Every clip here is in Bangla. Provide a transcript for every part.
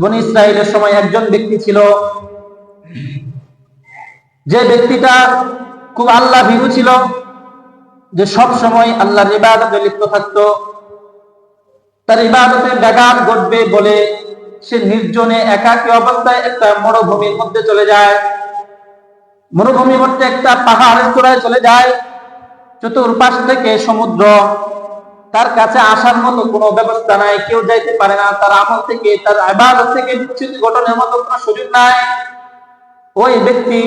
বনি ইসরায়েলের সময় একজন ব্যক্তি ছিল। যে ব্যক্তিটা খুব আল্লাহ ভীরু ছিল, যে সব সময় আল্লাহর ইবাদতে লিপ্ত থাকতো। তার ইবাদতে ব্যাঘাত ঘটবে বলে সে নির্জনে একাকী অবস্থায় একটা মরুভূমির মধ্যে চলে যায়। মরুভূমির মধ্যে একটা পাহাড়ের চূড়ায় চলে যায়, চতুর্পাশ থেকে সমুদ্র। তার কাছে আসার মতো কোনো ব্যবস্থা নাই, কেউ যাইতে পারে না, তার আমল থেকে, তার আবাদত থেকে বিচ্যুতি গঠনের মতো কোনো সুযোগ নাই। ওই ব্যক্তি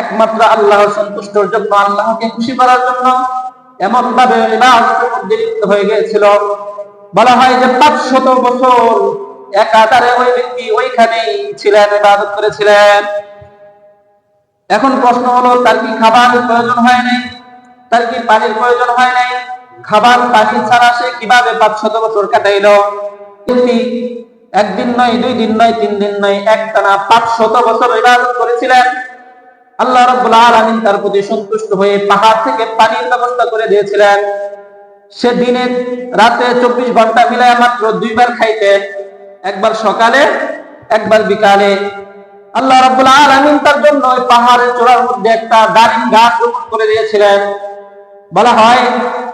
একমাত্র আল্লাহ সন্তুষ্টর জন্য, আল্লাহকে খুশি করার জন্য এমন ভাবে লিপ্ত হয়ে গিয়েছিল। বলা হয় যে পাঁচশত বছর একাধারে ওই ব্যক্তি ওইখানেই ছিলেন, ইবাদত করেছিলেন। এখন প্রশ্ন হলো, তার কি খাবারের প্রয়োজন হয় নাই? তার কি পানির প্রয়োজন হয় নাই? খাবার পানি ছাড়া সে কীভাবে পাঁচশত বছর কাটাইলো? একদিন নয়, দুই দিন নয়, তিন দিন নয়, একটানা পাঁচশত বছর ইবাদত করেছিলেন। আল্লাহ রাব্বুল আলামিন তার প্রতি সন্তুষ্ট হয়ে পাহাড় থেকে পানির ব্যবস্থা করে দিয়েছিলেন। সে দিনে রাতে চব্বিশ ঘণ্টা মিলায় মাত্র দুইবার খাইতেন। একবার সকালে, একবার বিকালে। আল্লাহ রাব্বুল আলামিন তার জন্য ওই পাহাড়ের চূড়ার মধ্যে একটা ডালিম গাছ রোপণ করে দিয়েছিলেন। বলা হয়,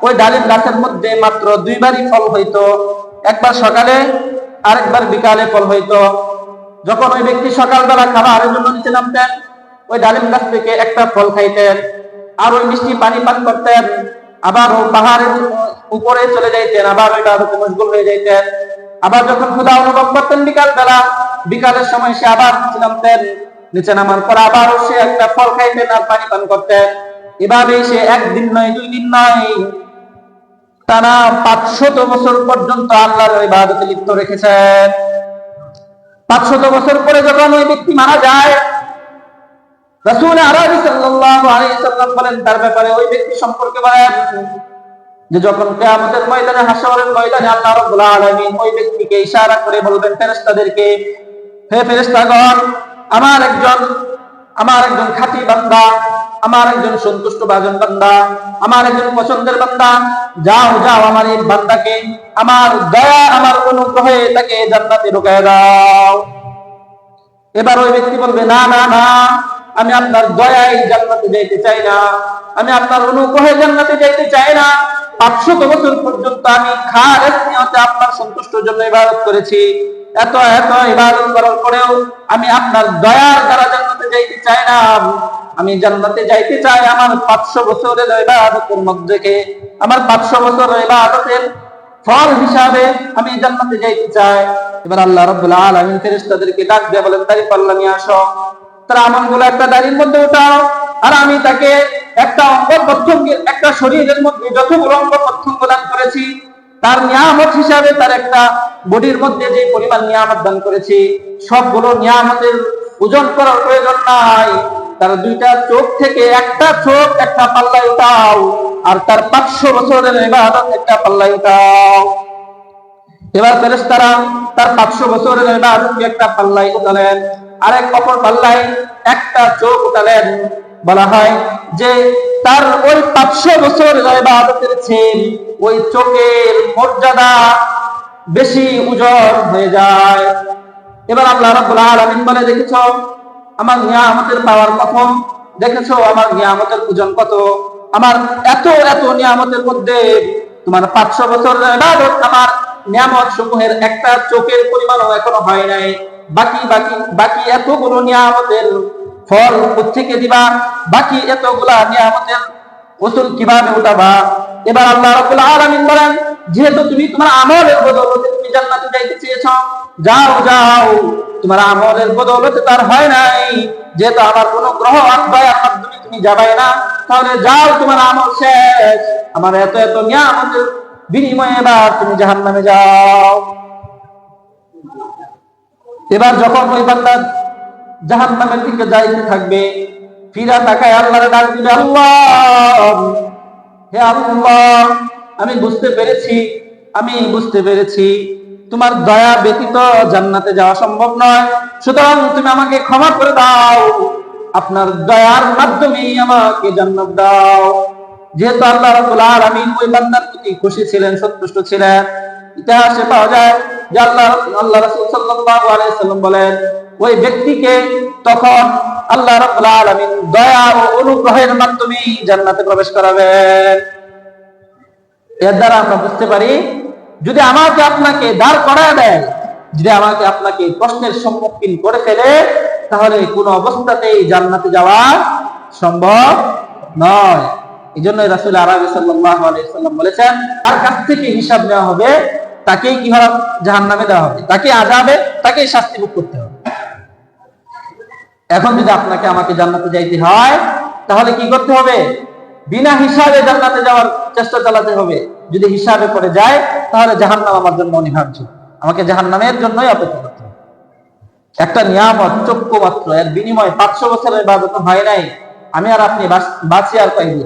ওই ডালিম গাছের মধ্যে মাত্র দুইবারই ফল হইতো। একবার সকালে, আরেকবার বিকালে ফল হইতো। যখন ওই ব্যক্তি সকালবেলা খাবারের জন্য নিচে নামতেন, ওই ডালিম গাছ থেকে একটা ফল খাইতেন। আর ওই মিষ্টি পানি পান করতেন, আবার ও পাহাড়ের উপরে চলে যাইতেন, আবার ওই ডালতে মশগুল হয়ে যাইতেন। আবার যখন ক্ষুধা অনুভব করতেন বিকাল বেলা বিকালের সময় সে আবার নিচে নামতেন। নিচে নামার পর আবার সে একটা ফল খাইতেন আর পানি পান করতেন। এভাবেই সে একদিন নয়, দুই দিন নয়, টানা পাঁচশত বছর পর্যন্ত আল্লাহর ইবাদতে লিপ্ত রেখেছেন। পাঁচশত বছর পরে যখন ওই ব্যক্তি মারা যায়, রাসূল আরবি সাল্লাল্লাহু আলাইহি সাল্লাম বলেন, তার ব্যাপারে ওই ব্যক্তি সম্পর্কে বলেন যে যখন কিয়ামতের ময়দানে, হাসরের ময়দানে আল্লাহ রাব্বুল আলামিন ওই ব্যক্তিকে ইশারা করে বলবেন, ফেরেশতাদেরকে, হে ফেরেশতাগণ, আমার একজন আমার একজন খাঁটি বান্দা আমার একজন সন্তুষ্ট বাজন বান্দা, আমার একজন পছন্দের বান্দা, যাও যাও আমার এই বান্দাকে, আমার দয়া, আমার অনুগ্রহে তাকে জান্নাতে ঢুকায় দাও। এবার ওই ব্যক্তি বলবে, না না না, আমি আপনার দয়ায় জান্নাতে যাইতে চাই না, আমি আপনার অনুগ্রহে জান্নাতে যাইতে চাই না। পাঁচশত বছর পর্যন্ত আমি খালেস নিয়তে আপনার সন্তুষ্টর জন্য ইবাদত করেছি। এত এত ইবাদত করার পরেও আমি আপনার দয়ার দ্বারা জান্নাতে যাইতে চাই না। আমি জান্নাতে যাইতে চাই, আমার পাঁচশো বছরের ইবাদতের মধ্যে আমার পাঁচশো বছরের ইবাদতের ফল হিসাবে আমি জান্নাতে যাইতে চাই। এবার আল্লাহ রাব্বুল আলামিন ফেরেশতাদেরকে ডাক দিয়ে বলেন তারি পাল্লা নিয়ে আসো। তার আমলগুলো একটা দাড়ির মধ্যে উঠাও, আর আমি তাকে একটা অঙ্গ প্রত্যঙ্গ, একটা শরীরের মধ্যে যতগুলো অঙ্গ প্রত্যঙ্গ দান করেছি। তার নিয়ামত হিসাবে তার একটা বডির মধ্যে যে পরিমাণ নিয়ামত দান করেছি, সবগুলো নিয়ামতের ওজন করার প্রয়োজন নাই। তার দুইটা চোখ থেকে একটা চোখ একটা পাল্লায় উঠাও আর তার পাঁচশো বছরের ইবাদত একটা পাল্লায় উঠাও এবার ফেরেশতারা তার পাঁচশো বছরের ইবাদতকে একটা পাল্লায় উঠালেন আরেক অপর পাল্লায় একটা চোখ উঠালেন। বলা হয় যে তার ওই পাঁচশো বছর ইবাদতের ছেল ওই চোখের মর্যাদা বেশি উজ্জ্বল হয়ে যায়। এবার আল্লাহ রাব্বুল আলামিন বলে, দেখেছ আমার নিয়ামতের পাওয়ার কত দেখেছ আমার নিয়ামতের ওজন কত? আমার এত এত নিয়ামতের মধ্যে তোমার পাঁচশো বছর আমার নিয়ামত সমূহের একটা চোখের পরিমাণও এখনও হয় নাই। বাকি বাকি বাকি এতগুলো নিয়ামতের ফল থেকে দিবা? বাকি এতগুলা নিয়ামতের ওসুল কীভাবে উঠাবা? এবার আল্লাহ রাব্বুল আলামিন বলেন, যেহেতু তুমি তোমার আমলের বদৌলতে তুমি জান্নাতে যাইতে চেয়েছো, যাও যাও। তোমার আমলের বদৌলতে তার হয় নাই। যেহেতু আমার কোনো গ্রহ আর দয়ার মাধ্যমে তুমি যাবাই না। তাহলে যাও, তোমার আমল শেষ। আমার এত এত নিয়ামতের বিনিময়ে এবার তুমি জাহান্নামে যাও। এবার যখন ওই বান্দা জাহান নামের দিকে যাইতে থাকবে, ফিরা তাকায় আল্লাহর ডাক দিবে, আল্লাহ! হে আল্লাহ! আমি বুঝতে পেরেছি, আমি বুঝতে পেরেছি। তোমার দয়া ব্যতীত জান্নাতে যাওয়া সম্ভব নয়। সুতরাং তুমি আমাকে ক্ষমা করে দাও। আপনার দয়ার মাধ্যমে আমাকে জান্নাত দাও। যেহেতু আল্লাহ রাব্বুল আলামিন ওই বান্দার প্রতি খুশি ছিলেন, সন্তুষ্ট ছিলেন, ইতিহাসে পাওয়া যায় যে আল্লাহ আল্লাহ রাসূল সাল্লাল্লাহু আলাইহি সাল্লাম বলেন, ওই ব্যক্তিকে তখন আল্লাহ রাব্বুল আলামিন দয়া ও অনুগ্রহের মাধ্যমে জান্নাতে প্রবেশ করাবেন। এর দ্বারা আমরা বুঝতে পারি যদি আমাকে আপনাকে দাঁড় করায় দেয়, যদি আমাকে আপনাকে প্রশ্নের সম্মুখীন করে ফেলে, তাহলে কোনো অবস্থাতেই জান্নাতে যাওয়া সম্ভব নয়। এই জন্য রাসুল আরবি আলাইসাল্লাম বলেছেন তার কাছ থেকে হিসাব নেওয়া হবে, তাকেই কি হবে জাহান নামে দেওয়া হবে? তাকে আজাবে তাকেই শাস্তি ভোগ করতে হবে। এখন যদি আপনাকে আমাকে জান্নাতে যাইতে হয়, তাহলে কি করতে হবে? বিনা হিসাবে জান্নাতে যাওয়ার চেষ্টা চালাতে হবে। যদি হিসাবে করে যায়, তাহলে জাহান নাম আমার জন্য অনিবার্য। আমাকে জাহান নামের জন্যই অপেক্ষা করতে হবে। একটা নিয়ামত চক্ষু মাত্র এর বিনিময়ে পাঁচশো বছরের বাদত হয় নাই। আমি আর আপনি বাঁচিয়ে আর পাইনি